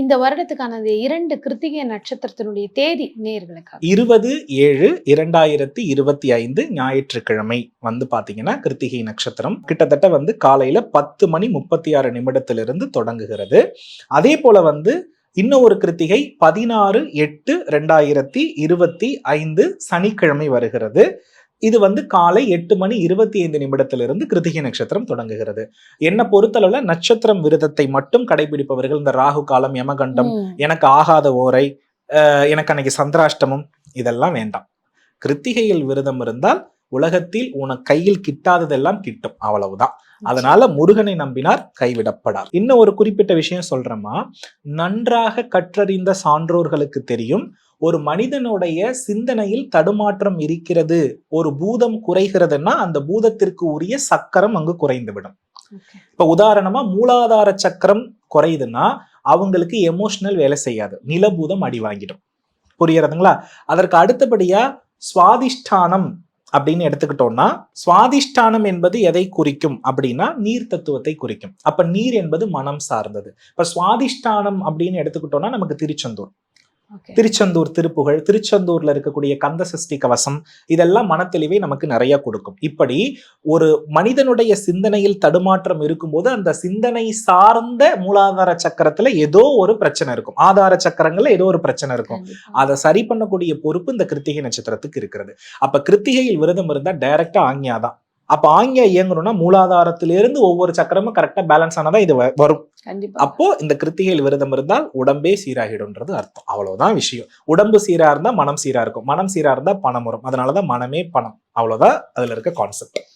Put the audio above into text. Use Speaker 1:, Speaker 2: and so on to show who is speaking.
Speaker 1: இந்த வருடத்துக்கான இரண்டு கிருத்திகை நட்சத்திரத்தினுடைய தேதி நேர்களுக்காக.
Speaker 2: இருபது ஏழு இரண்டாயிரத்தி இருபத்தி ஐந்து ஞாயிற்றுக்கிழமை வந்து பாத்தீங்கன்னா கிருத்திகை நட்சத்திரம். கிட்டத்தட்ட வந்து காலையில பத்து மணி முப்பத்தி ஆறு நிமிடத்திலிருந்து தொடங்குகிறது. அதே போல வந்து இன்னும் ஒரு கிருத்திகை பதினாறு எட்டு ரெண்டாயிரத்தி இருபத்தி ஐந்து சனிக்கிழமை வருகிறது. இது வந்து காலை எட்டு மணி இருபத்தி ஐந்து நிமிடத்திலிருந்து கிருத்திகை நட்சத்திரம் தொடங்குகிறது என்ன பொறுத்தளவுல நட்சத்திரம் விரதத்தை மட்டும் கடைபிடிப்பவர்கள் இந்த ராகு காலம் யமகண்டம். எனக்கு ஆகாத ஓரை எனக்கு அன்னைக்கு சந்திராஷ்டமம் இதெல்லாம் வேண்டாம் கிருத்திகையில் விரதம் இருந்தால் உலகத்தில் உனக்கு கையில் கிட்டாததெல்லாம் கிட்டும். அவ்வளவுதான். அதனால முருகனை நம்பினார் கைவிடப்படார். இன்னும் ஒரு குறிப்பிட்ட விஷயம் சொல்றேம்மா. நன்றாக கற்றறிந்த சான்றோர்களுக்கு தெரியும் ஒரு மனிதனுடைய சிந்தனையில் தடுமாற்றம் இருக்கிறது ஒரு பூதம் குறைகிறதுன்னா அந்த பூதத்திற்கு உரிய சக்கரம் அங்கு குறைந்துவிடும். இப்ப உதாரணமா மூலாதார சக்கரம் குறையுதுன்னா அவங்களுக்கு எமோஷனல் வேலை செய்யாது. நிலபூதம் அடி வாங்கிடும். புரியறதுங்களா அதற்கு அடுத்தபடியா சுவாதிஷ்டானம் அப்படின்னு எடுத்துக்கிட்டோம்னா சுவாதிஷ்டானம் என்பது எதை குறிக்கும் அப்படின்னா நீர் தத்துவத்தை குறிக்கும். அப்ப நீர் என்பது மனம் சார்ந்தது. இப்ப சுவாதிஷ்டானம் அப்படின்னு எடுத்துக்கிட்டோம்னா நமக்கு திருச்செந்தூர். திருச்செந்தூர் திருப்புகழ் திருச்செந்தூர்ல இருக்கக்கூடிய கந்த சஷ்டி கவசம் இதெல்லாம் மனத்தெளிவை நமக்கு நிறைய கொடுக்கும். இப்படி ஒரு மனிதனுடைய சிந்தனையில் தடுமாற்றம் இருக்கும்போது அந்த சிந்தனை சார்ந்த மூலாதார சக்கரத்துல ஏதோ ஒரு பிரச்சனை இருக்கும். ஆதார சக்கரங்கள்ல ஏதோ ஒரு பிரச்சனை இருக்கும். அதை சரி பண்ணக்கூடிய பொறுப்பு இந்த கிருத்திகை நட்சத்திரத்துக்கு இருக்கிறது. அப்ப கிருத்திகையில் விரதம் இருந்தா டைரக்டா ஆக்ஞா தான். அப்ப ஆக்ஞா இயங்கணும்னா மூலாதாரத்திலிருந்து ஒவ்வொரு சக்கரமும் கரெக்டா பேலன்ஸ் ஆனதா இது வரும். அப்போ இந்த கிருத்திகையில் விரதம் இருந்தால் உடம்பே சீராகிடும்ன்றது அர்த்தம். அவ்வளவுதான் விஷயம். உடம்பு சீரா இருந்தா மனம் சீரா இருக்கும். மனம் சீரா இருந்தா பணம் வரும். அதனாலதான் மனமே பணம். அவ்வளவுதான் அதுல இருக்க கான்செப்ட்